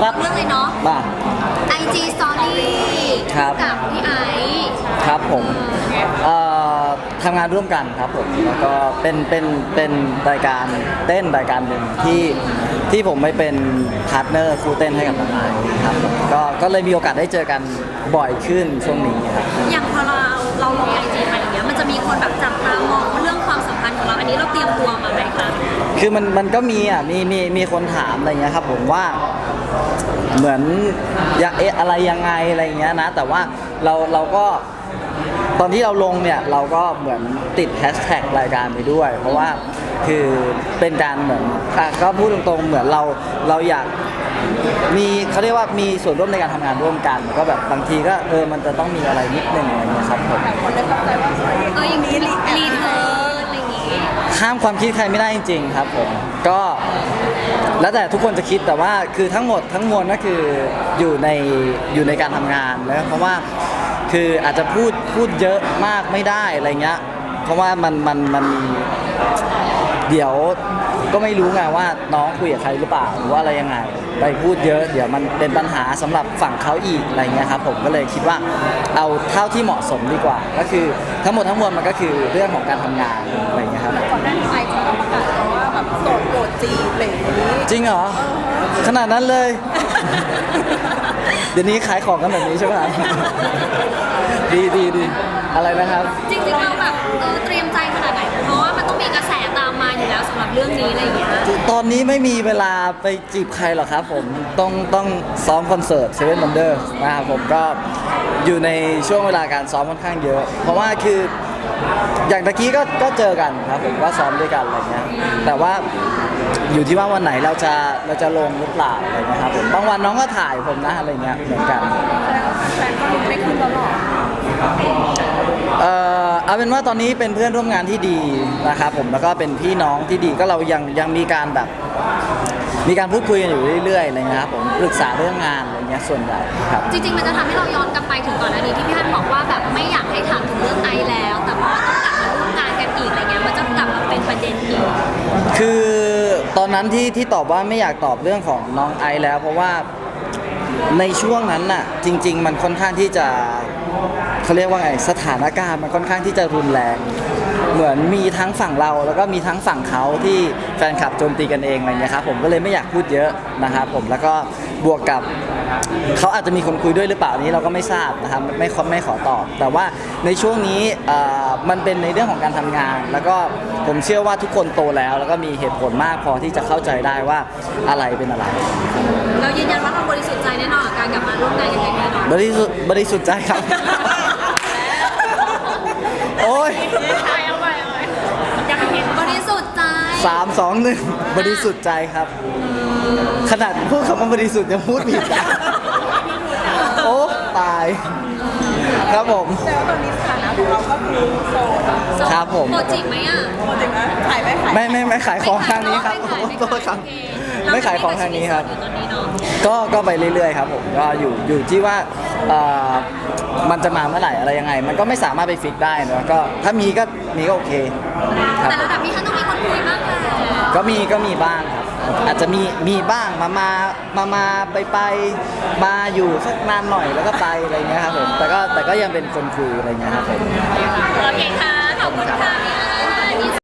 ครับเรื่องเลยเนาะมา IG Story ครับ กับพี่ไอซ์ครับผมเอ่อทำงานร่วมกันครับผมแล้วก็เป็นเป็นเป็นรายการเต้นรายการหนึ่งที่ที่ผมไม่เป็นพาร์ทเนอร์ครูเต้นให้กับน้องไอซ์ครับผมก็ก็เลยมีโอกาสได้เจอกันบ่อยขึ้นช่วงนี้ครับ อย่างพอเราเราลงไอจีไปอย่างเงี้ยมันจะมีคนแบบจับตามองเรื่องความสัมพันธ์ของเราอันนี้เราเตรียมตัวมาไหมคะ คือมันมันก็มีอะมีมีมีคนถามอะไรเงี้ยครับผมว่าเหมือนอยากเอะอะไรยังไงอะไรเงี้ยนะ แต่ว่าเราเราก็ตอนที่เราลงเนี่ยเราก็เหมือนติดแฮชแท็กรายการไปด้วย เพราะว่าคือเป็นการเหมือนอะก็พูดตรงๆเหมือนเราเราอยากมีเขาเรียกว่ามีส่วนร่วมในการทำงานร่วมกัน ก็แบบบางทีก็เออมันจะต้องมีอะไรนิดนึงอะไรเงี้ยครับผมเอ ห้ามความคิดใครไม่ได้จริง ๆ ครับผมก็ แล้วแต่ทุกคนจะคิดแต่ว่าคือทั้งหมดทั้งมวลก็คืออยู่ในอยู่ในการทำงานนะเพราะว่าคืออาจจะพูดพูดเยอะมากไม่ได้อะไรเงี้ยเพราะว่ามันมันมัน เดี๋ยวก็ไม่รู้ไงว่าน้องคุยกับใครหรือเปล่าหรือว่าอะไรยังไง ไปพูดเยอะเดี๋ยวมันเป็นปัญหาสำหรับฝั่งเขาอีกอะไรเงี้ยครับผมก็เลยคิดว่าเอาเท่าที่เหมาะสมดีกว่า ก็คือทั้งหมดทั้งมวลมันก็คือเรื่องของการทำงานอะไรเงี้ยครับก่อนหน้านี้ไอซ์เขาก็ประกาศแล้วว่าแบบโสดโปรดจีบอะไรอย่างนี้จริงเหรอขนาดนั้นเลย เดี๋ยวนี้ขายของกันแบบนี้ใช่ไหมครับดีดีดีอะไรนะครับ จริงๆเราแบบเออเตรียมใจขนาดไหนเพราะว่า มันต้องมีกระแสตามมาอยู่แล้วสำหรับเรื่องนี้อะไรอย่างเงี้ย ตอนนี้ไม่มีเวลาไปจีบใครหรอกครับผมต้องต้องซ้อมคอนเสิร์ตเซเว่นวันเดอร์นะครับผมก็อยู่ในช่วงเวลาการซ้อมค่อนข้างเยอะ เพราะว่าคืออย่างตะกี้ก็ก็เจอกันครับผมก็ซ้อมด้วยกันอะไรเงี้ยแต่ว่าอยู่ที่ว่าวันไหนเราจะเราจะลงหรือเปล่าอะไรเงี้ยครับผมบางวันน้องก็ถ่ายผมนะอะไรเงี้ยเหมือนกันแสดงว่าแฟนก็ลุ้นไม่ขึ้นแล้วหรอเอ่อ เอาเป็นว่าตอนนี้เป็นเพื่อนร่วมงานที่ดีนะครับผมแล้วก็เป็นพี่น้องที่ดีก็เรายังยังมีการแบบ มีการพูดคุยกันอยู่เรื่อยๆอะไรเงี้ยครับผมปรึกษาเรื่องงานอะไรเงี้ยส่วนใหญ่ครับ จริงๆ มันจะทำให้เราย้อนกลับไปถึงก่อนหน้านี้ที่พี่ฮันบอกว่าแบบไม่อยากให้ถามถึงเรื่องไอแล้ว แต่ว่าต้องกลับมาร่วมงานกันอีกอะไรเงี้ยมันจะกลับมาเป็นประเด็นอีกคือตอนนั้นที่ที่ตอบว่าไม่อยากตอบเรื่องของน้องไอซ์แล้ว เพราะว่า ในช่วงนั้นน่ะจริง ๆ มันค่อนข้างที่จะเขาเรียกว่าไงสถานการณ์มันค่อนข้างที่จะรุนแรง เหมือนมีทั้งฝั่งเราแล้วก็มีทั้งฝั่งเขาที่แฟนคลับโจมตีกันเองอะไรเงี้ยครับผมก็เลยไม่อยากพูดเยอะนะครับผมแล้วก็บวกกับ เขาอาจจะมีคนคุยด้วยหรือเปล่าอันนี้เราก็ไม่ทราบนะครับไม่ขอไม่ขอตอบ แต่ว่าในช่วงนี้เอ่อมันเป็นในเรื่องของการทำงาน แล้วก็ผมเชื่อว่าทุกคนโตแล้ว แล้วก็มีเหตุผลมากพอที่จะเข้าใจได้ว่าอะไรเป็นอะไร เรายืนยันว่าเราบริสุทธิ์ใจแน่นอนกับการกลับมาร่วมงานกันอย่างแน่นอนบริสุทธิ์บริสุทธิ์ใจครับ โอ้ยยังเห็นบริสุทธิ์ใจ สามสองหนึ่งบริสุทธิ์ใจครับ ขนาดพูดคำว่าบริสุทธิ์ยังพูดผิดอะโอ้ตาย ครับผม แต่ว่าตอนนี้สถานะของเราก็คือโสดครับผม โปรจิกไหมอะโปรเจกต์นะขายไหมขายไม่ไม่ไม่ขายของทางนี้ครับไม่ขายโทษครับโอเคไม่ขายของทางนี้ครับอยู่ตอนนี้เนาะก็ก็ไปเรื่อยๆครับผมก็อยู่อยู่ที่ว่าเอ่อมันจะมาเมื่อไหร่อะไรยังไง มันก็ไม่สามารถไปฟิกได้เนอะก็ถ้ามีก็มีก็โอเคครับแต่ระดับพี่ฮันต้องมีคนคุยบ้างแหละก็มีก็มีบ้างครับ อาจจะมีมีบ้างมามามามาไปไปมาอยู่สักนานหน่อยแล้วก็ไปอะไรเงี้ยครับผมแต่ก็แต่ก็ยังเป็นคนคุยอะไรเงี้ยครับผม โอเคค่ะ ขอบคุณค่ะ